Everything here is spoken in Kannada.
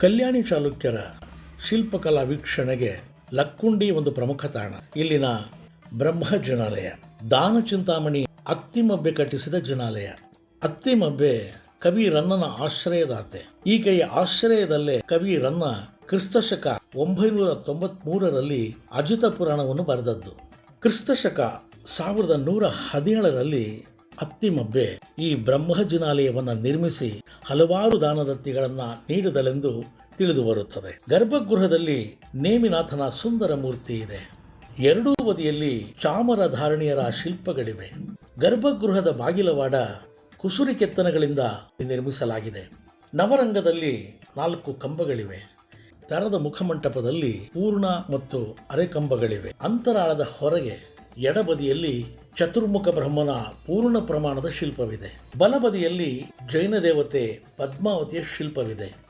ಕಲ್ಯಾಣಿ ಚಾಲುಕ್ಯರ ಶಿಲ್ಪಕಲಾ ವೀಕ್ಷಣೆಗೆ ಲಕ್ಕುಂಡಿ ಒಂದು ಪ್ರಮುಖ ತಾಣ. ಇಲ್ಲಿನ ಬ್ರಹ್ಮ ಜನಾಲಯ ದಾನ ಚಿಂತಾಮಣಿ ಅತ್ತಿಮಬ್ಬೆ ಕಟ್ಟಿಸಿದ ಜನಾಲಯ. ಅತ್ತಿಮಬ್ಬೆ ಕವಿ ರನ್ನನ ಆಶ್ರಯದಾತೆ. ಈಕೆಯ ಆಶ್ರಯದಲ್ಲೇ ಕವಿ ರನ್ನ ಕ್ರಿಸ್ತಶಕ ಒಂಬೈನೂರ ತೊಂಬತ್ಮೂರರಲ್ಲಿ ಅಜಿತ ಪುರಾಣವನ್ನು ಬರೆದದ್ದು. ಕ್ರಿಸ್ತಶಕ ಸಾವಿರದ ನೂರ ಹದಿನೇಳರಲ್ಲಿ ಅತ್ತಿಮಬ್ಬೆ ಈ ಬ್ರಹ್ಮಜಿನಾಲಯವನ್ನು ನಿರ್ಮಿಸಿ ಹಲವಾರು ದಾನದತ್ತಿಗಳನ್ನು ನೀಡಿದಳೆಂದು ತಿಳಿದು ಬರುತ್ತದೆ. ಗರ್ಭಗೃಹದಲ್ಲಿ ನೇಮಿನಾಥನ ಸುಂದರ ಮೂರ್ತಿ ಇದೆ. ಎರಡೂ ಬದಿಯಲ್ಲಿ ಚಾಮರ ಧಾರಣಿಯರ ಶಿಲ್ಪಗಳಿವೆ. ಗರ್ಭಗೃಹದ ಬಾಗಿಲವಾಡ ಕುಸುರಿ ಕೆತ್ತನೆಗಳಿಂದ ನಿರ್ಮಿಸಲಾಗಿದೆ. ನವರಂಗದಲ್ಲಿ ನಾಲ್ಕು ಕಂಬಗಳಿವೆ. ದರದ ಮುಖಮಂಟಪದಲ್ಲಿ ಪೂರ್ಣ ಮತ್ತು ಅರೆಕಂಬಗಳಿವೆ. ಅಂತರಾಳದ ಹೊರಗೆ ಎಡಬದಿಯಲ್ಲಿ ಚತುರ್ಮುಖ ಬ್ರಹ್ಮನ ಪೂರ್ಣ ಪ್ರಮಾಣದ ಶಿಲ್ಪವಿದೆ. ಬಲಬದಿಯಲ್ಲಿ ಜೈನ ದೇವತೆ ಪದ್ಮಾವತಿಯ ಶಿಲ್ಪವಿದೆ.